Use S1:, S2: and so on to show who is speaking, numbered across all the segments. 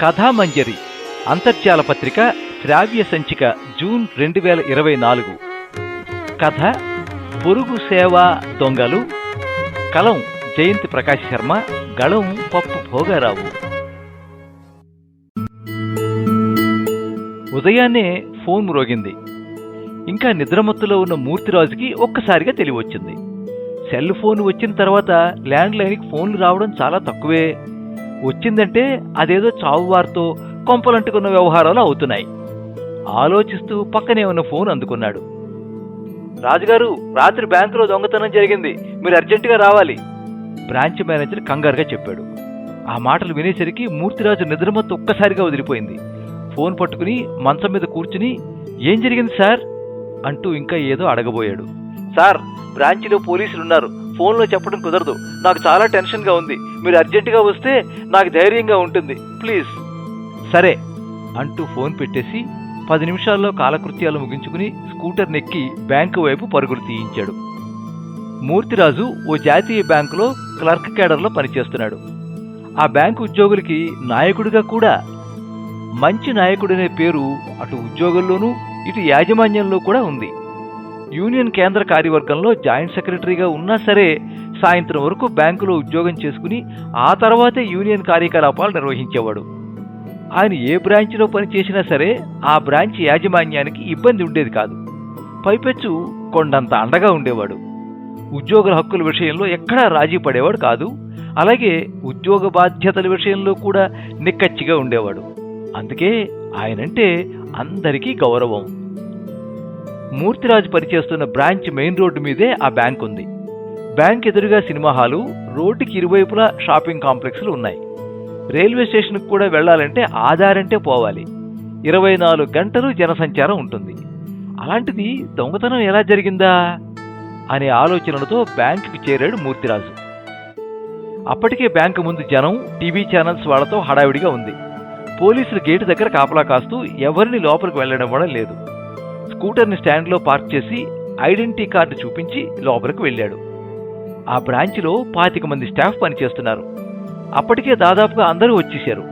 S1: కథామంజరి అంతర్జాల పత్రిక శ్రావ్య సంచిక జూన్ రెండు వేల ఇరవై నాలుగు. కథ పొరుగు సేవా దొంగలు కలం జయంతి ప్రకాష్ శర్మ గళం పప్పు భోగారావు. ఉదయాన్నే ఫోన్ మ్రోగింది. ఇంకా నిద్రమత్తులో ఉన్న మూర్తిరాజుకి ఒక్కసారిగా తెలివొచ్చింది. సెల్ ఫోన్ వచ్చిన తర్వాత ల్యాండ్ లైన్కి ఫోన్లు రావడం చాలా తక్కువే. వచ్చిందంటే అదేదో చావువారితో కొంపలంటుకున్న వ్యవహారాలు అవుతున్నాయి. ఆలోచిస్తూ పక్కనే ఉన్న ఫోన్ అందుకున్నాడు. రాజుగారు రాత్రి బ్యాంకులో దొంగతనం జరిగింది. మీరు అర్జెంటుగా రావాలి. బ్రాంచ్ మేనేజర్ కంగారుగా చెప్పాడు. ఆ మాటలు వినేసరికి మూర్తిరాజు నిద్రమత్తు ఒక్కసారిగా వదిలిపోయింది. ఫోన్ పట్టుకుని మంచం మీద కూర్చుని ఏం జరిగింది సార్? అంటూ ఇంకా ఏదో అడగబోయాడు. సార్ బ్రాంచ్లో పోలీసులు ఉన్నారు ఫోన్లో చెప్పడం కుదరదు. నాకు చాలా టెన్షన్గా ఉంది. మీరు అర్జెంటుగా వస్తే నాకు ధైర్యంగా ఉంటుంది. ప్లీజ్. సరే అంటూ ఫోన్ పెట్టేసి పది నిమిషాల్లో కాలకృత్యాలు ముగించుకుని స్కూటర్ నెక్కి బ్యాంకు వైపు పరుగులు తీయించాడు. మూర్తిరాజు ఓ జాతీయ బ్యాంకులో క్లర్క్ కేడర్లో పనిచేస్తున్నాడు. ఆ బ్యాంకు ఉద్యోగులకి నాయకుడిగా కూడా మంచి నాయకుడనే పేరు అటు ఉద్యోగుల్లోనూ ఇటు యాజమాన్యంలో కూడా ఉంది. యూనియన్ కేంద్ర కార్యవర్గంలో జాయింట్ సెక్రటరీగా ఉన్నా సరే సాయంత్రం వరకు బ్యాంకులో ఉద్యోగం చేసుకుని ఆ తర్వాతే యూనియన్ కార్యకలాపాలు నిర్వహించేవాడు. ఆయన ఏ బ్రాంచ్లో పనిచేసినా సరే ఆ బ్రాంచ్ యాజమాన్యానికి ఇబ్బంది ఉండేది కాదు. పైపెచ్చు కొండంత అండగా ఉండేవాడు. ఉద్యోగుల హక్కుల విషయంలో ఎక్కడా రాజీ పడేవాడు కాదు. అలాగే ఉద్యోగ బాధ్యతల విషయంలో కూడా నిక్కచ్చిగా ఉండేవాడు. అందుకే ఆయనంటే అందరికీ గౌరవం. మూర్తిరాజు పనిచేస్తున్న బ్రాంచ్ మెయిన్ రోడ్డు మీదే ఆ బ్యాంక్ ఉంది. బ్యాంక్ ఎదురుగా సినిమా హాలు రోడ్డుకి ఇరువైపులా షాపింగ్ కాంప్లెక్స్లు ఉన్నాయి. రైల్వే స్టేషన్కి కూడా వెళ్ళాలంటే ఆధారంటే పోవాలి. ఇరవై నాలుగు గంటలు జనసంచారం ఉంటుంది. అలాంటిది దొంగతనం ఎలా జరిగిందా? అనే ఆలోచనలతో బ్యాంకుకి చేరాడు మూర్తిరాజు. అప్పటికే బ్యాంకు ముందు జనం టీవీ ఛానల్స్ వాళ్ళతో హడావిడిగా ఉంది. పోలీసులు గేటు దగ్గర కాపలా కాస్తూ ఎవరిని లోపలికి వెళ్ళడం లేదు. స్కూటర్ని స్టాండ్లో పార్క్ చేసి ఐడెంటిటీ కార్డు చూపించి లోపలికి వెళ్ళాడు. ఆ బ్రాంచ్లో పాతిక మంది స్టాఫ్ పనిచేస్తున్నారు. అప్పటికే దాదాపుగా అందరూ వచ్చేశారు.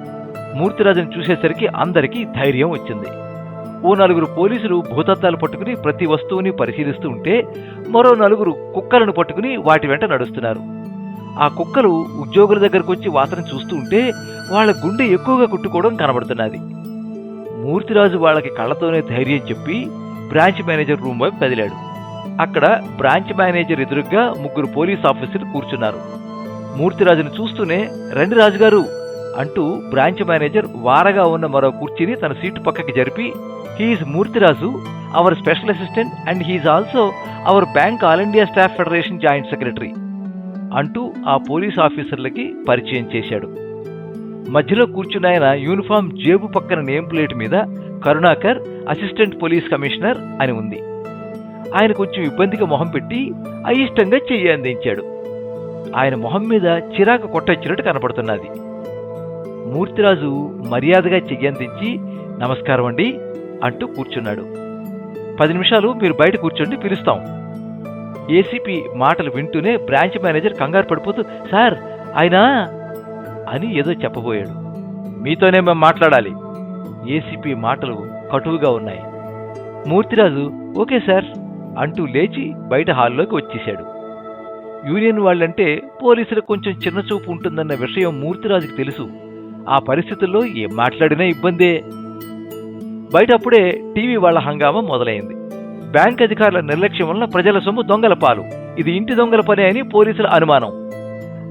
S1: మూర్తిరాజుని చూసేసరికి అందరికీ ధైర్యం వచ్చింది. ఓ నలుగురు పోలీసులు భూతత్వాలు పట్టుకుని ప్రతి వస్తువుని పరిశీలిస్తూ ఉంటే మరో నలుగురు కుక్కలను పట్టుకుని వాటి వెంట నడుస్తున్నారు. ఆ కుక్కలు ఉద్యోగుల దగ్గరకు వచ్చి వాసన చూస్తూ ఉంటే వాళ్ళ గుండె ఎక్కువగా కుట్టుకోవడం కనబడుతున్నది. మూర్తిరాజు వాళ్ళకి కళ్ళతోనే ధైర్యం చెప్పి బ్రాంచ్ మేనేజర్ రూమ్ వైపు కదిలాడు. అక్కడ బ్రాంచ్ మేనేజర్ ఎదురుగ్గా ముగ్గురు పోలీస్ ఆఫీసర్లు కూర్చున్నారు. మూర్తిరాజును చూస్తూనే రండి రాజుగారు అంటూ బ్రాంచ్ మేనేజర్ వారగా ఉన్న మరో కుర్చీని తన సీటు పక్కకి జరిపి he's Murthyraju our special assistant and he's also our bank all India staff federation joint secretary అంటూ ఆ పోలీస్ ఆఫీసర్లకి పరిచయం చేశాడు. మధ్యలో కూర్చున్న ఆయన యూనిఫామ్ జేబు పక్కన నేమ్ ప్లేట్ మీద కరుణాకర్ అసిస్టెంట్ పోలీస్ కమిషనర్ అని ఉంది. ఆయన కొంచెం ఇబ్బందిగా మొహం పెట్టి అయిష్టంగా చెయ్యి అందించాడు. ఆయన మొహం మీద చిరాకు కొట్టొచ్చినట్టు కనపడుతున్నది. మూర్తిరాజు మర్యాదగా చెయ్యి అందించి నమస్కారం అండి అంటూ కూర్చున్నాడు. పది నిమిషాలు మీరు బయట కూర్చోండి పిలుస్తాం. ఏసీపీ మాటలు వింటూనే బ్రాంచ్ మేనేజర్ కంగారు పడిపోతూ సార్ ఆయన అని ఏదో చెప్పబోయాడు. మీతోనే మేము మాట్లాడాలి. ఏసీపీ మాటలు కటువుగా ఉన్నాయి. మూర్తిరాజు ఓకే సార్ అంటూ లేచి బయట హాల్లోకి వచ్చేశాడు. యూనియన్ వాళ్ళంటే పోలీసులకు కొంచెం చిన్న చూపు ఉంటుందన్న విషయం మూర్తిరాజుకి తెలుసు. ఆ పరిస్థితుల్లో ఏం మాట్లాడినా ఇబ్బందే. బయట అప్పుడే టీవీ వాళ్ళ హంగామా మొదలైంది. బ్యాంక్ అధికారుల నిర్లక్ష్యం వలన ప్రజల సొమ్ము దొంగల పాలు. ఇది ఇంటి దొంగల పనే అని పోలీసుల అనుమానం.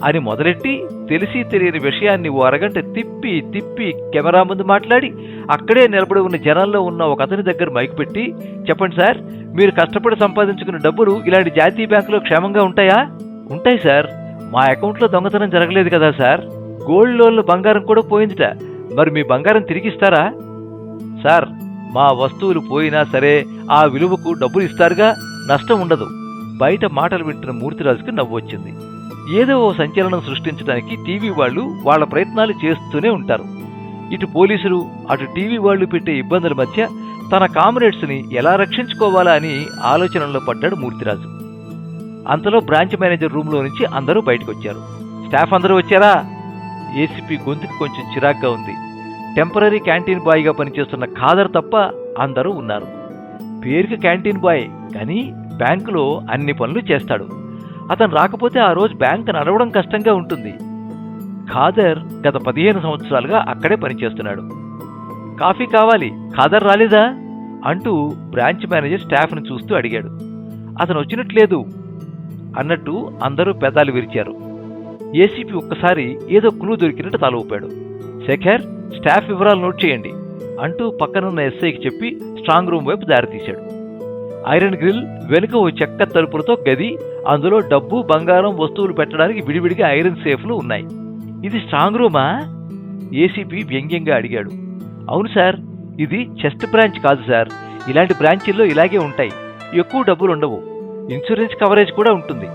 S1: అని మొదలెట్టి తెలిసి తెలియని విషయాన్ని ఓ అరగంట తిప్పి తిప్పి కెమెరా ముందు మాట్లాడి అక్కడే నిలబడి ఉన్న జనాల్లో ఉన్న ఒక అతని దగ్గర మైక్ పెట్టి చెప్పండి సార్ మీరు కష్టపడి సంపాదించుకున్న డబ్బులు ఇలాంటి జాతీయ బ్యాంకులో క్షేమంగా ఉంటాయా? ఉంటాయి సార్. మా అకౌంట్లో దొంగతనం జరగలేదు కదా సార్. గోల్డ్ లోన్లు బంగారం కూడా పోయిందిట. మరి మీ బంగారం తిరిగిస్తారా సార్ మా వస్తువులు పోయినా సరే ఆ విలువకు డబ్బులు ఇస్తారుగా నష్టం ఉండదు. బయట మాటలు వింటున్న మూర్తిరాజుకి నవ్వు వచ్చింది. ఏదో ఓ సంచలనం సృష్టించడానికి టీవీ వాళ్ళు వాళ్ళ ప్రయత్నాలు చేస్తూనే ఉంటారు. ఇటు పోలీసులు అటు టీవీ వాళ్ళు పెట్టే ఇబ్బందుల మధ్య తన కామ్రేడ్స్ని ఎలా రక్షించుకోవాలా అని ఆలోచనలో పడ్డాడు మూర్తిరాజు. అంతలో బ్రాంచ్ మేనేజర్ రూమ్లో నుంచి అందరూ బయటకు వచ్చారు స్టాఫ్ అందరూ వచ్చారా? ఏసీపీ గొంతుకు కొంచెం చిరాగ్గా ఉంది. టెంపరీ క్యాంటీన్ బాయ్గా పనిచేస్తున్న ఖాదర్ తప్ప అందరూ ఉన్నారు. పేరుకి క్యాంటీన్ బాయ్ కానీ బ్యాంకులో అన్ని పనులు చేస్తాడు. అతను రాకపోతే ఆ రోజు బ్యాంక్ నడవడం కష్టంగా ఉంటుంది. ఖాదర్ గత పదిహేను సంవత్సరాలుగా అక్కడే పనిచేస్తున్నాడు. కాఫీ కావాలి ఖాదర్ రాలేదా? అంటూ బ్రాంచ్ మేనేజర్ స్టాఫ్ను చూస్తూ అడిగాడు. అతను వచ్చినట్లేదు అన్నట్టు అందరూ పెదాలు విరిచారు. ఏసీపీ ఒక్కసారి ఏదో క్లూ దొరికినట్టు తల ఊపాడు. శేఖర్ స్టాఫ్ వివరాలు నోట్ చేయండి అంటూ పక్కనున్న ఎస్ఐకి చెప్పి స్ట్రాంగ్ రూమ్ వైపు దారితీశాడు. ఐరన్ గ్రిల్ వెనుక ఓ చెక్క తలుపులతో గది అందులో డబ్బు బంగారం వస్తువులు పెట్టడానికి విడివిడిగా ఐరన్ సేఫ్లు ఉన్నాయి. ఇది స్ట్రాంగ్ రూమా? ఏసీపీ వ్యంగ్యంగా అడిగాడు. అవును సార్ ఇది చెస్ట్ బ్రాంచ్ కాదు సార్. ఇలాంటి బ్రాంచీల్లో ఇలాగే ఉంటాయి. ఎక్కువ డబ్బులు ఉండవు. ఇన్సూరెన్స్ కవరేజ్ కూడా ఉంటుంది.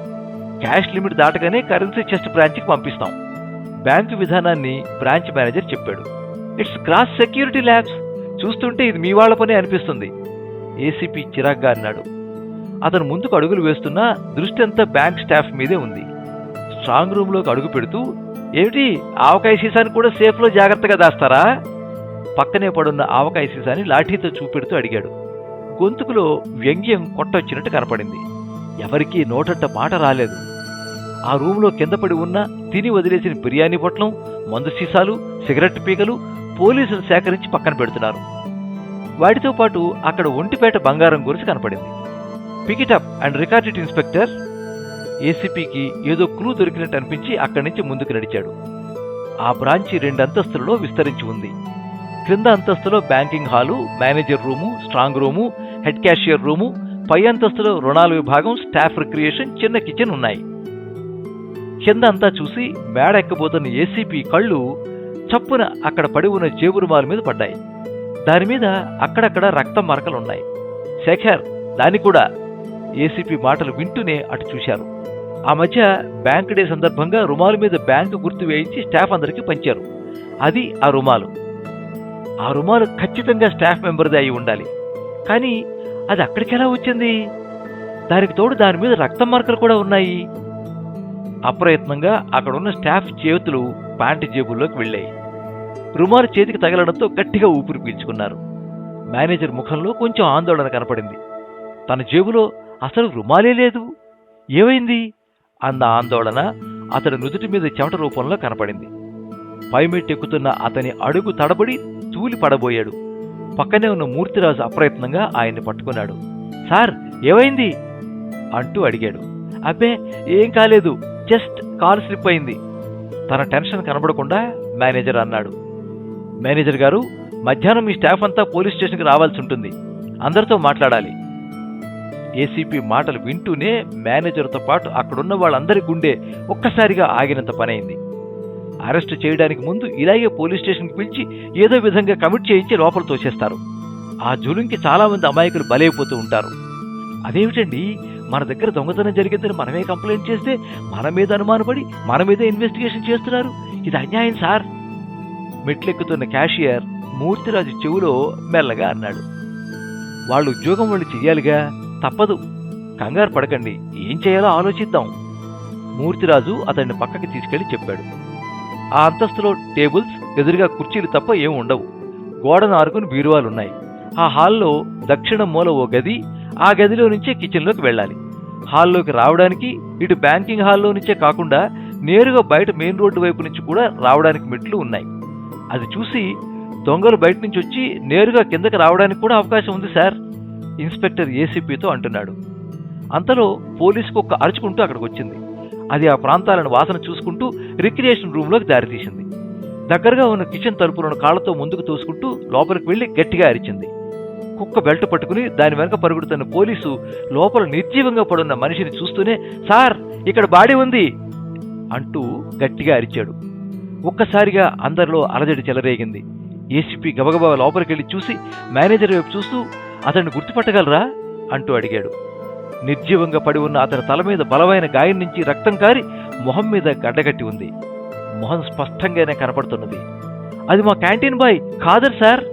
S1: క్యాష్ లిమిట్ దాటగానే కరెన్సీ చెస్ట్ బ్రాంచ్కి పంపిస్తాం. బ్యాంకు విధానాన్ని బ్రాంచ్ మేనేజర్ చెప్పాడు. It's cross security labs. చూస్తుంటే ఇది మీ వాళ్ళ పనే అనిపిస్తుంది. ఏసీపీ చిరాగ్గా అన్నాడు. అతను ముందుకు అడుగులు వేస్తున్నా దృష్టి అంతా బ్యాంక్ స్టాఫ్ మీదే ఉంది. స్ట్రాంగ్ రూమ్లోకి అడుగు పెడుతూ ఏమిటి ఆవకాయ సీసాని కూడా సేఫ్లో జాగ్రత్తగా దాస్తారా? పక్కనే పడున్న ఆవకాయ సీసాని లాఠీతో చూపెడుతూ అడిగాడు. గొంతుకులో వ్యంగ్యం కొట్టొచ్చినట్టు కనపడింది. ఎవరికీ నోటంట మాట రాలేదు. ఆ రూమ్లో కింద పడి ఉన్న తిని వదిలేసిన బిర్యానీ పొట్లం మందు సీసాలు సిగరెట్ పీకలు పోలీసులు సేకరించి పక్కన పెడుతున్నారు. వాటితో పాటు అక్కడ ఒంటిపేట బంగారం గురించి కనపడింది. Picked up and recorded inspector ఏసీపీకి ఏదో క్లూ దొరికినట్టు అనిపించి అక్కడి నుంచి ముందుకు నడిచాడు. ఆ బ్రాంచి రెండు అంతస్తులలో విస్తరించి ఉంది. క్రింద అంతస్తులో banking hall manager room strong room head cashier room పై అంతస్తులో రుణాల విభాగం స్టాఫ్ రిక్రియేషన్ చిన్న కిచెన్ ఉన్నాయి. కింద అంతా చూసి మేడ ఎక్కబోతున్న ఏసీపీ కళ్ళు చప్పున అక్కడ పడి ఉన్న జేబురుమాల మీద పడ్డాయి. దాని మీద అక్కడక్కడ రక్తం మరకలు ఉన్నాయి. శేఖర్ దాని కూడా ఏసీపీ మాటలు వింటూనే అటు చూశారు. ఆ మధ్య బ్యాంక్ డే సందర్భంగా రుమాలు మీద బ్యాంకు గుర్తు వేయించి స్టాఫ్ అందరికీ పంచారు. అది ఆ రుమాలు. ఆ రుమాలు ఖచ్చితంగా స్టాఫ్ మెంబర్ది అయి ఉండాలి. కానీ అది అక్కడికి ఎలా వచ్చింది? దానికి తోడు దాని మీద రక్తం మార్కలు కూడా ఉన్నాయి. అప్రయత్నంగా అక్కడున్న స్టాఫ్ చేతులు ప్యాంటు జేబుల్లోకి వెళ్ళాయి. రుమారు చేతికి తగలడంతో గట్టిగా ఊపిరి పీల్చుకున్నారు. మేనేజర్ ముఖంలో కొంచెం ఆందోళన కనపడింది. తన జేబులో అసలు రుమాలే లేదు. ఏమైంది? అన్న ఆందోళన అతడి నుదుటి మీద చెమట రూపంలో కనపడింది. పైమెట్టెక్కుతున్న అతని అడుగు తడబడి తూలి పడబోయాడు. పక్కనే ఉన్న మూర్తిరాజు అప్రయత్నంగా ఆయన్ని పట్టుకున్నాడు. సార్ ఏమైంది? అంటూ అడిగాడు. అబ్బే ఏం కాలేదు. జస్ట్ కాల్ స్లిప్ అయింది. తన టెన్షన్ కనబడకుండా మేనేజర్ అన్నాడు. మేనేజర్ గారు మధ్యాహ్నం మీ స్టాఫ్ అంతా పోలీస్ స్టేషన్కి రావాల్సి ఉంటుంది. అందరితో మాట్లాడాలి. ఏసీపీ మాటలు వింటూనే మేనేజర్తో పాటు అక్కడున్న వాళ్ళందరి గుండె ఒక్కసారిగా ఆగినంత పనైంది. అరెస్ట్ చేయడానికి ముందు ఇలాగే పోలీస్ స్టేషన్కి పిలిచి ఏదో విధంగా కమిట్ చేయించి లోపల తోసేస్తారు. ఆ జులుంకి చాలామంది అమాయకులు బలైపోతూ ఉంటారు. అదేమిటండి? మన దగ్గర దొంగతనం జరిగిందని మనమే కంప్లైంట్ చేస్తే మన మీద అనుమానపడి మన మీద ఇన్వెస్టిగేషన్ చేస్తున్నారు. ఇది అన్యాయం సార్. మెట్లెక్కుతున్న క్యాషియర్ మూర్తిరాజు చెవులో మెల్లగా అన్నాడు. వాళ్ళు ఉద్యోగం వాళ్ళు చెయ్యాలిగా? తప్పదు. కంగారు పడకండి. ఏం చేయాలో ఆలోచిద్దాం. మూర్తిరాజు అతన్ని పక్కకి తీసుకెళ్ళి చెప్పాడు. ఆ అంతస్తులో టేబుల్స్ ఎదురుగా కుర్చీలు తప్ప ఏం ఉండవు. గోడను ఆరుకుని బీరువాలున్నాయి. ఆ హాల్లో దక్షిణ మూల ఓ గది ఆ గదిలో నుంచే కిచెన్లోకి వెళ్ళాలి. హాల్లోకి రావడానికి ఇటు బ్యాంకింగ్ హాల్లో నుంచే కాకుండా నేరుగా బయట మెయిన్ రోడ్డు వైపు నుంచి కూడా రావడానికి మెట్లు ఉన్నాయి. అది చూసి దొంగలు బయట నుంచి వచ్చి నేరుగా కిందకి రావడానికి కూడా అవకాశం ఉంది సార్ ఇన్స్పెక్టర్ ఏసీపీతో అంటున్నాడు. అంతలో పోలీసు కుక్క అరుచుకుంటూ అక్కడికి వచ్చింది. అది ఆ ప్రాంతాలను వాసన చూసుకుంటూ రిక్రియేషన్ రూమ్లోకి దారితీసింది. దగ్గరగా ఉన్న కిచెన్ తలుపులను కాళ్ళతో ముందుకు తోసుకుంటూ లోపలికి వెళ్ళి గట్టిగా అరిచింది. కుక్క బెల్ట్ పట్టుకుని దాని వెనక పరుగుడుతున్న పోలీసు లోపల నిర్జీవంగా పడున్న మనిషిని చూస్తూనే సార్ ఇక్కడ బాడీ ఉంది అంటూ గట్టిగా అరిచాడు. ఒక్కసారిగా అందరిలో అలజడి చెలరేగింది. ఏసీపీ గబగబా లోపలికెళ్ళి చూసి మేనేజర్ వైపు చూస్తూ అతన్ని గుర్తుపట్టగలరా? అంటూ అడిగాడు. నిర్జీవంగా పడి ఉన్న అతని తల మీద బలమైన గాయం నుంచి రక్తం కారి మొహం మీద గడ్డగట్టి ఉంది. మొహం స్పష్టంగానే కనపడుతున్నది. అది మా క్యాంటీన్ బాయ్ ఖాదర్ సార్.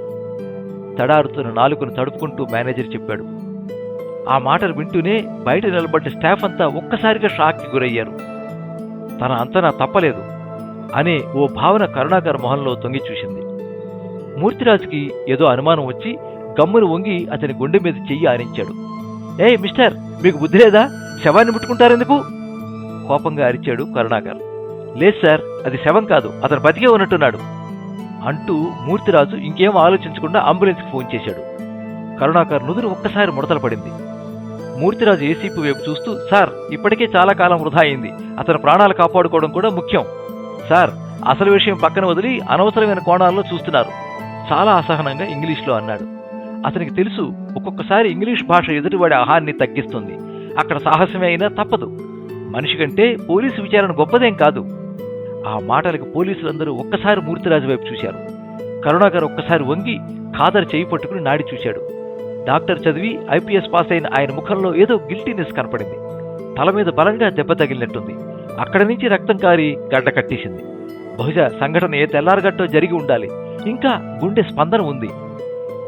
S1: తడారుతున్న నాలుకను తడుపుకుంటూ మేనేజర్ చెప్పాడు. ఆ మాటలు వింటూనే బయట నిలబడ్డ స్టాఫ్ అంతా ఒక్కసారిగా షాక్కి గురయ్యారు. తన అంతనా తప్పలేదు. అనే ఓ భావన కరుణాకర్ మొహంలో తొంగి చూసింది. మూర్తిరాజుకి ఏదో అనుమానం వచ్చి గమ్మును వంగి అతని గుండె మీద చెయ్యి ఆనించాడు ఏ మిస్టర్ మీకు బుద్ధి లేదా? శవాన్ని ముట్టుకుంటారెందుకు? కోపంగా అరిచాడు కరుణాకర్. లేదు సార్ అది శవం కాదు అతను బతికే ఉన్నట్టున్నాడు. అంటూ మూర్తిరాజు ఇంకేం ఆలోచించకుండా అంబులెన్స్కి ఫోన్ చేశాడు. కరుణాకర్ నుదురు ఒక్కసారి ముడతలు పడింది. మూర్తిరాజు ఏసీపీ వైపు చూస్తూ సార్ ఇప్పటికే చాలా కాలం వృధా అయింది. అతని ప్రాణాలు కాపాడుకోవడం కూడా ముఖ్యం. సార్ అసలు విషయం పక్కన వదిలి అనవసరమైన కోణాల్లో చూస్తున్నారు. చాలా అసహనంగా ఇంగ్లీష్లో అన్నాడు. అతనికి తెలుసు ఒక్కొక్కసారి ఇంగ్లీష్ భాష ఎదుటివాడి ఆహాన్ని తగ్గిస్తుంది. అక్కడ సాహసమే అయినా తప్పదు. మనిషి కంటే పోలీసు విచారణ గొప్పదేం కాదు. ఆ మాటలకు పోలీసులందరూ ఒక్కసారి మూర్తిరాజు వైపు చూశారు. కరుణాకర్ ఒక్కసారి వంగి ఖాదర్ చేయి పట్టుకుని నాడి చూశాడు. డాక్టర్ చదివి ఐపీఎస్ పాస్ అయిన ఆయన ముఖంలో ఏదో గిల్టీనెస్ కనపడింది. తల మీద బలంగా దెబ్బ తగిలినట్టుంది. అక్కడి నుంచి రక్తం కారి గడ్డ కట్టేసింది. బహుశా సంఘటన ఏ తెల్లారగట్టో జరిగి ఉండాలి. ఇంకా గుండె స్పందన ఉంది.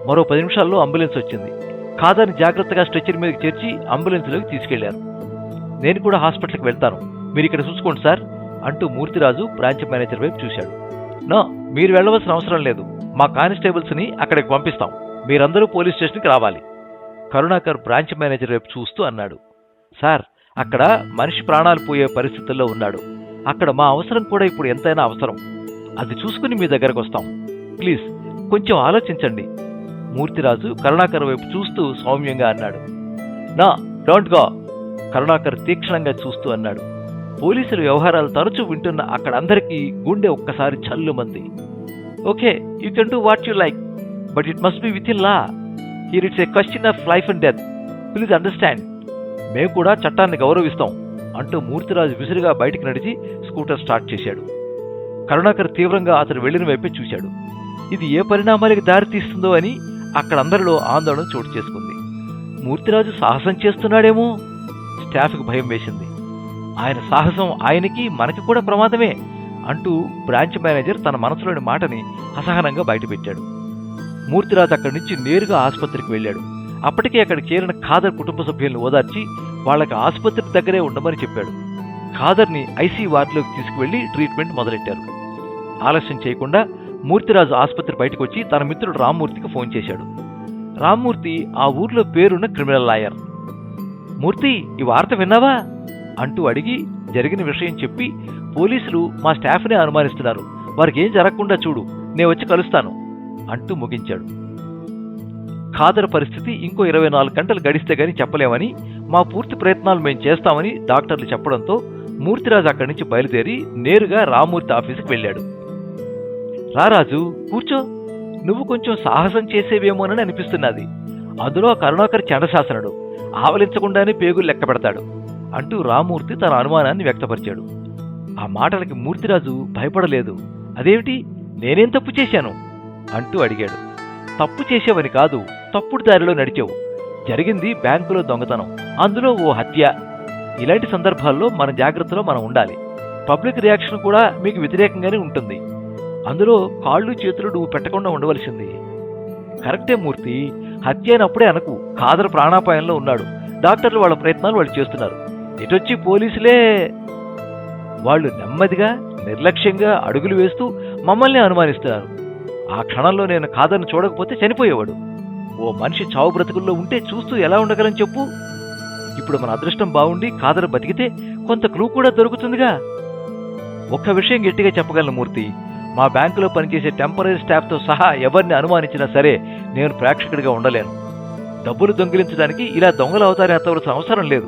S1: మరో పది నిమిషాల్లో అంబులెన్స్ వచ్చింది. కాదని జాగ్రత్తగా స్ట్రెచ్చర్ మీదకి చేర్చి అంబులెన్స్లోకి తీసుకెళ్ళారు. నేను కూడా హాస్పిటల్కి వెళ్తాను. మీరు ఇక్కడ చూసుకోండి సార్ అంటూ మూర్తిరాజు బ్రాంచ్ మేనేజర్ వైపు చూశాడు. నో మీరు వెళ్ళవలసిన అవసరం లేదు. మా కానిస్టేబుల్స్ని అక్కడికి పంపిస్తాం. మీరందరూ పోలీస్ స్టేషన్కి రావాలి. కరుణాకర్ బ్రాంచ్ మేనేజర్ వైపు చూస్తూ అన్నాడు. సార్ అక్కడ మనిషి ప్రాణాలు పోయే పరిస్థితుల్లో ఉన్నాడు. అక్కడ మా అవసరం కూడా ఇప్పుడు ఎంతైనా అవసరం. అది చూసుకుని మీ దగ్గరకు వస్తాం. ప్లీజ్ కొంచెం ఆలోచించండి. మూర్తిరాజు కరుణాకర్ వైపు చూస్తూ సౌమ్యంగా అన్నాడు. నా డోంట్ గో కరుణాకర్ తీక్షణంగా చూస్తూ అన్నాడు. పోలీసుల వ్యవహారాలు తరచూ వింటున్న అక్కడ అందరికీ గుండె ఒక్కసారి చల్లుమంది. Okay you can do what you like but it must be within law. Here it's a question of life and death please understand మేము కూడా చట్టాన్ని గౌరవిస్తాం అంటూ మూర్తిరాజు విసురుగా బయటికి నడిచి స్కూటర్ స్టార్ట్ చేశాడు. కరుణాకర్ తీవ్రంగా అతను వెళ్ళిన వైపే చూశాడు. ఇది ఏ పరిణామాలకి దారి తీస్తుందో అని అక్కడందరిలో ఆందోళన చోటు చేసుకుంది. మూర్తిరాజు సాహసం చేస్తున్నాడేమో? స్టాఫ్కి భయం వేసింది. ఆయన సాహసం ఆయనకి మనకి కూడా ప్రమాదమే అంటూ బ్రాంచ్ మేనేజర్ తన మనసులోని మాటని అసహనంగా బయటపెట్టాడు. మూర్తిరాజు అక్కడి నుంచి నేరుగా ఆసుపత్రికి వెళ్ళాడు. అప్పటికే అక్కడ చేరిన ఖాదర్ కుటుంబ సభ్యులను ఓదార్చి వాళ్ళకి ఆసుపత్రి దగ్గరే ఉండమని చెప్పాడు. ఖాదర్ని ఐసీ వార్డులోకి తీసుకువెళ్ళి ట్రీట్మెంట్ మొదలెట్టారు. ఆలస్యం చేయకుండా మూర్తిరాజు ఆసుపత్రి బయటకు వచ్చి తన మిత్రుడు రామ్మూర్తికి ఫోన్ చేశాడు. రామ్మూర్తి ఆ ఊర్లో పేరున్న క్రిమినల్ లాయర్. మూర్తి ఈ వార్త విన్నావా? అంటూ అడిగి జరిగిన విషయం చెప్పి పోలీసులు మా స్టాఫ్నే అనుమానిస్తున్నారు. వారికి ఏం జరగకుండా చూడు నేను వచ్చి కలుస్తాను అంటూ ముగించాడు. ఖాదర్ పరిస్థితి ఇంకో ఇరవై నాలుగు గంటలు గడిస్తే గానీ చెప్పలేమని మా పూర్తి ప్రయత్నాలు మేము చేస్తామని డాక్టర్లు చెప్పడంతో మూర్తిరాజు అక్కడి నుంచి బయలుదేరి నేరుగా రామూర్తి ఆఫీసుకు వెళ్ళాడు. రారాజు కూర్చో. నువ్వు కొంచెం సాహసం చేసేవేమోనని అనిపిస్తున్నది. అందులో కరుణాకర్ చండశాసనుడు. ఆవలించకుండానే పేగులు లెక్క పెడతాడు. అంటూ రామూర్తి తన అనుమానాన్ని వ్యక్తపరిచాడు. ఆ మాటలకి మూర్తిరాజు భయపడలేదు. అదేమిటి? నేనేం తప్పు చేశాను? అంటూ అడిగాడు. తప్పు చేసేవని కాదు తప్పుడు దారిలో నడిచావు. జరిగింది బ్యాంకులో దొంగతనం. అందులో ఓ హత్య. ఇలాంటి సందర్భాల్లో మన జాగ్రత్తలో మనం ఉండాలి. పబ్లిక్ రియాక్షన్ కూడా మీకు వ్యతిరేకంగానే ఉంటుంది. అందులో కాళ్ళు చేతులు నువ్వు పెట్టకుండా ఉండవలసింది. కరెక్టే మూర్తి. హత్య అయినప్పుడే అనకు. కాదర ప్రాణాపాయంలో ఉన్నాడు. డాక్టర్లు వాళ్ళ ప్రయత్నాలు వాళ్ళు చేస్తున్నారు. ఎటొచ్చి పోలీసులే? వాళ్ళు నెమ్మదిగా నిర్లక్ష్యంగా అడుగులు వేస్తూ మమ్మల్ని అనుమానిస్తున్నారు. ఆ క్షణంలో నేను కాదర్ని చూడకపోతే చనిపోయేవాడు. ఓ మనిషి చావు బ్రతుకుల్లో ఉంటే చూస్తూ ఎలా ఉండగలని చెప్పు? ఇప్పుడు మన అదృష్టం బాగుండి ఖాదర్ బతికితే కొంత క్లూ కూడా దొరుకుతుందిగా. ఒక్క విషయం గట్టిగా చెప్పగలను మూర్తి. మా బ్యాంకులో పనిచేసే టెంపరీ స్టాఫ్తో సహా ఎవరిని అనుమానించినా సరే నేను ప్రేక్షకుడిగా ఉండలేను. డబ్బులు దొంగిలించడానికి ఇలా దొంగలు అవుతారని ఎత్తవలసిన అవసరం లేదు.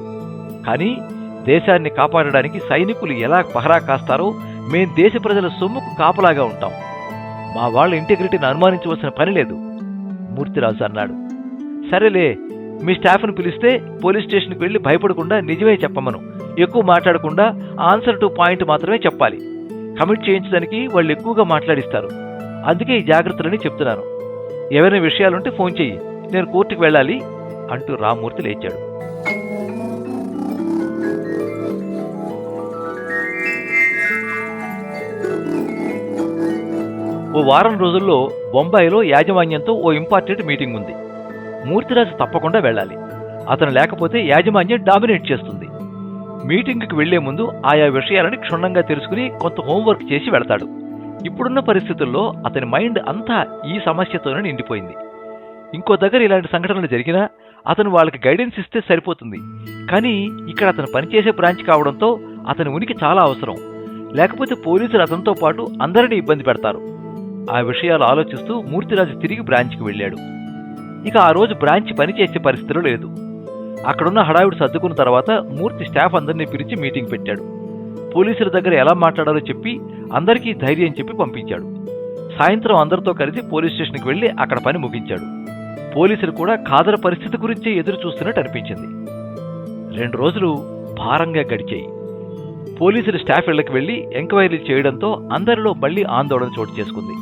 S1: కానీ దేశాన్ని కాపాడడానికి సైనికులు ఎలా పహరా కాస్తారో మేం దేశ ప్రజల సొమ్ముకు కాపలాగా ఉంటాం. మా వాళ్ళ ఇంటిగ్రిటీని అనుమానించవలసిన పని లేదు. మూర్తిరాజు అన్నాడు. సరేలే మీ స్టాఫ్ను పిలిస్తే పోలీస్ స్టేషన్కి వెళ్ళి భయపడకుండా నిజమే చెప్పమను. ఎక్కువ మాట్లాడకుండా ఆన్సర్ టు పాయింట్ మాత్రమే చెప్పాలి. కమిట్ చేయించడానికి వాళ్ళు ఎక్కువగా మాట్లాడిస్తారు. అందుకే ఈ జాగ్రత్తలని చెప్తున్నాను. ఎవరైనా విషయాలుంటే ఫోన్ చెయ్యి. నేను కోర్టుకు వెళ్ళాలి అంటూ రామ్మూర్తి లేచాడు. ఓ వారం రోజుల్లో బొంబాయిలో యాజమాన్యంతో ఓ ఇంపార్టెంట్ మీటింగ్ ఉంది మూర్తిరాజు తప్పకుండా వెళ్ళాలి. అతను లేకపోతే యాజమాన్యం డామినేట్ చేస్తుంది. మీటింగ్కి వెళ్ళే ముందు ఆయా విషయాలని క్షుణ్ణంగా తెలుసుకుని కొంత హోంవర్క్ చేసి వెళతాడు. ఇప్పుడున్న పరిస్థితుల్లో అతని మైండ్ అంతా ఈ సమస్యతోనే నిండిపోయింది. ఇంకో దగ్గర ఇలాంటి సంఘటనలు జరిగినా అతను వాళ్ళకి గైడెన్స్ ఇస్తే సరిపోతుంది. కానీ ఇక్కడ అతను పనిచేసే బ్రాంచ్ కావడంతో అతని ఉనికి చాలా అవసరం. లేకపోతే పోలీసులు అతనితో పాటు అందరినీ ఇబ్బంది పెడతారు. ఆ విషయాలు ఆలోచిస్తూ మూర్తిరాజు తిరిగి బ్రాంచ్కి వెళ్ళాడు. ఇక ఆ రోజు బ్రాంచ్ పనిచేసే పరిస్థితిలో లేదు. అక్కడున్న హడావిడి సర్దుకున్న తర్వాత మూర్తి స్టాఫ్ అందరినీ పిలిచి మీటింగ్ పెట్టాడు. పోలీసుల దగ్గర ఎలా మాట్లాడాలో చెప్పి అందరికీ ధైర్యం చెప్పి పంపించాడు. సాయంత్రం అందరితో కలిసి పోలీస్ స్టేషన్కి వెళ్ళి అక్కడ పని ముగించాడు. పోలీసులు కూడా ఖాదర్ పరిస్థితి గురించే ఎదురు చూస్తున్నట్టు అనిపించింది. రెండు రోజులు భారంగా గడిచాయి. పోలీసులు స్టాఫ్ ఇళ్ళకు వెళ్ళి ఎంక్వైరీ చేయడంతో అందరిలో మళ్ళీ ఆందోళన చోటు చేసుకుంది.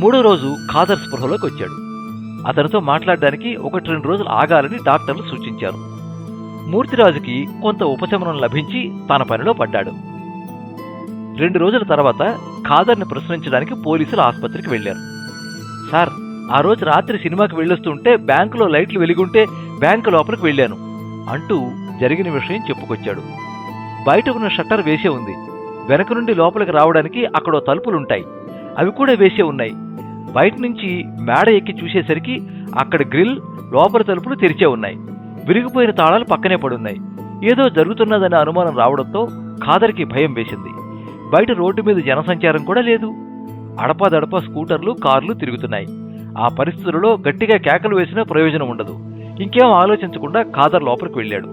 S1: మూడో రోజు ఖాదర్ స్పృహలోకి వచ్చాడు. అతనితో మాట్లాడడానికి ఒకటి రెండు రోజులు ఆగాలని డాక్టర్లు సూచించారు. మూర్తిరాజుకి కొంత ఉపశమనం లభించి తన పనిలో పడ్డాడు. రెండు రోజుల తర్వాత ఖాదర్ని ప్రశ్నించడానికి పోలీసులు ఆసుపత్రికి వెళ్ళారు సార్ ఆ రోజు రాత్రి సినిమాకి వెళ్ళొస్తుంటే బ్యాంకులో లైట్లు వెలిగుంటే బ్యాంకు లోపలికి వెళ్ళాను అంటూ జరిగిన విషయం చెప్పుకొచ్చాడు. బయట ఉన్న షట్టర్ వేసే ఉంది. వెనక నుండి లోపలికి రావడానికి అక్కడో తలుపులుంటాయి. అవి కూడా వేసే ఉన్నాయి. బయట నుంచి మేడ ఎక్కి చూసేసరికి అక్కడ గ్రిల్ లోపల తలుపులు తెరిచే ఉన్నాయి. విరిగిపోయిన తాళాలు పక్కనే పడున్నాయి. ఏదో జరుగుతున్నదనే అనుమానం రావడంతో ఖాదర్కి భయం వేసింది. బయట రోడ్డు మీద జనసంచారం కూడా లేదు. అడపాదడపా స్కూటర్లు కార్లు తిరుగుతున్నాయి. ఆ పరిస్థితులలో గట్టిగా కేకలు వేసినా ప్రయోజనం ఉండదు. ఇంకేం ఆలోచించకుండా ఖాదర్ లోపలికి వెళ్ళాడు.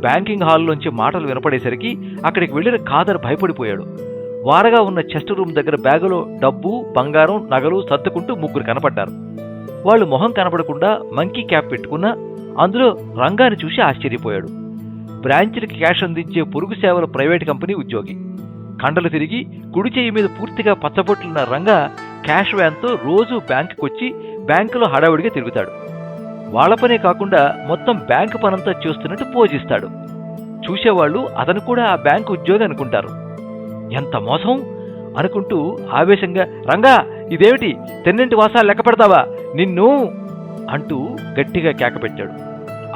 S1: బ్యాంకింగ్ హాల్లోంచి మాటలు వినపడేసరికి అక్కడికి వెళ్ళిన ఖాదర్ భయపడిపోయాడు. వారగా ఉన్న చెస్ట్ రూమ్ దగ్గర బ్యాగులో డబ్బు బంగారం నగలు సర్దుకుంటూ ముగ్గురు కనపడ్డారు. వాళ్ళు మొహం కనపడకుండా మంకీ క్యాప్ పెట్టుకున్న అందులో రంగాన్ని చూసి ఆశ్చర్యపోయాడు. బ్రాంచ్లకి క్యాష్ అందించే పొరుగు సేవల ప్రైవేట్ కంపెనీ ఉద్యోగి. కండలు తిరిగి కుడి చేయి మీద పూర్తిగా పచ్చబొట్లున్న రంగా క్యాష్ వ్యాన్తో రోజు బ్యాంకుకి వచ్చి బ్యాంకులో హడావుడిగా తిరుగుతాడు. వాళ్ళ పనే కాకుండా మొత్తం బ్యాంకు పనంతా చేస్తున్నట్టు పోజిస్తాడు. చూసేవాళ్ళు అతను కూడా ఆ బ్యాంకు ఉద్యోగి అనుకుంటారు. ఎంత మోసం? అనుకుంటూ ఆవేశంగా రంగా ఇదేమిటి? తెన్నింటి వాసాలు లెక్క పెడతావా? నిన్ను అంటూ గట్టిగా కేకపెట్టాడు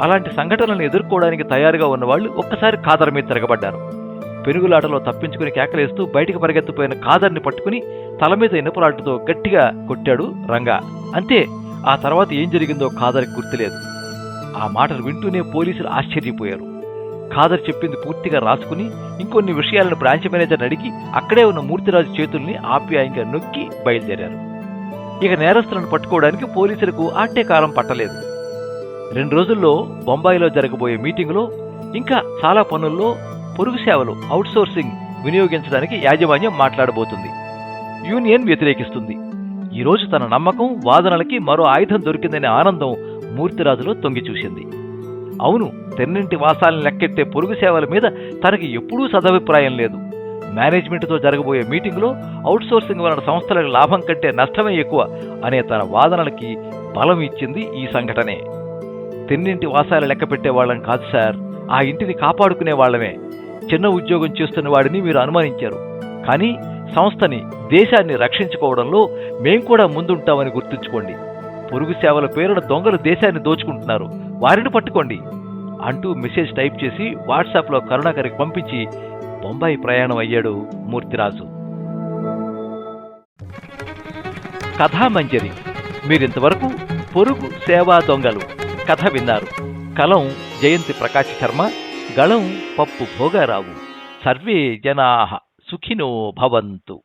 S1: అలాంటి సంఘటనలను ఎదుర్కోవడానికి తయారుగా ఉన్నవాళ్ళు ఒక్కసారి కాదర్ మీద తిరగబడ్డారు. పెనుగులాటలో తప్పించుకుని కేకలేస్తూ బయటికి పరిగెత్తిపోయిన కాదర్ని పట్టుకుని తల మీద ఇనుపలాటతో గట్టిగా కొట్టాడు రంగా. అంతే ఆ తర్వాత ఏం జరిగిందో కాదరికి గుర్తులేదు. ఆ మాటలు వింటూనే పోలీసులు ఆశ్చర్యపోయారు. ఖాదర్ చెప్పింది పూర్తిగా రాసుకుని ఇంకొన్ని విషయాలను బ్రాంచ్ మేనేజర్ అడిగి అక్కడే ఉన్న మూర్తిరాజు చేతుల్ని ఆప్యాయంగా నొక్కి బయలుదేరారు. ఇక నేరస్తులను పట్టుకోవడానికి పోలీసులకు ఆటే కాలం పట్టలేదు. రెండు రోజుల్లో బొంబాయిలో జరగబోయే మీటింగులో ఇంకా చాలా పనుల్లో పొరుగు సేవలు అవుట్సోర్సింగ్ వినియోగించడానికి యాజమాన్యం మాట్లాడబోతుంది. యూనియన్ వ్యతిరేకిస్తుంది. ఈరోజు తన నమ్మకం వాదనలకి మరో ఆయుధం దొరికిందనే ఆనందం మూర్తిరాజులో తొంగి చూసింది. అవును తెన్నింటి వాసాలను లెక్కెట్టే పొరుగు సేవల మీద తనకి ఎప్పుడూ సదభిప్రాయం లేదు. మేనేజ్మెంట్తో జరగబోయే మీటింగులో అవుట్సోర్సింగ్ వలన సంస్థలకు లాభం కంటే నష్టమే ఎక్కువ అనే తన వాదనలకి బలం ఇచ్చింది ఈ సంఘటనే. తెన్నింటి వాసాలు లెక్క పెట్టేవాళ్ళం కాదు సార్. ఆ ఇంటిని కాపాడుకునే వాళ్ళమే. చిన్న ఉద్యోగం చేస్తున్న వాడిని మీరు అనుమానించారు. కానీ సంస్థని దేశాన్ని రక్షించుకోవడంలో మేం కూడా ముందుంటామని గుర్తుంచుకోండి. పొరుగు సేవల పేరున దొంగలు దేశాన్ని దోచుకుంటున్నారు. వారిని పట్టుకోండి. అంటూ మెసేజ్ టైప్ చేసి వాట్సాప్లో కరుణాకర్కి పంపించి బొంబాయి ప్రయాణం అయ్యాడు మూర్తిరాజు. కథామంజరి మీరింతవరకు పొరుగు సేవా దొంగలు. కథ విన్నారు. కలం జయంతి ప్రకాశ్ శర్మ గళం పప్పు భోగారావు. సర్వే జనా సుఖినో భవంతు.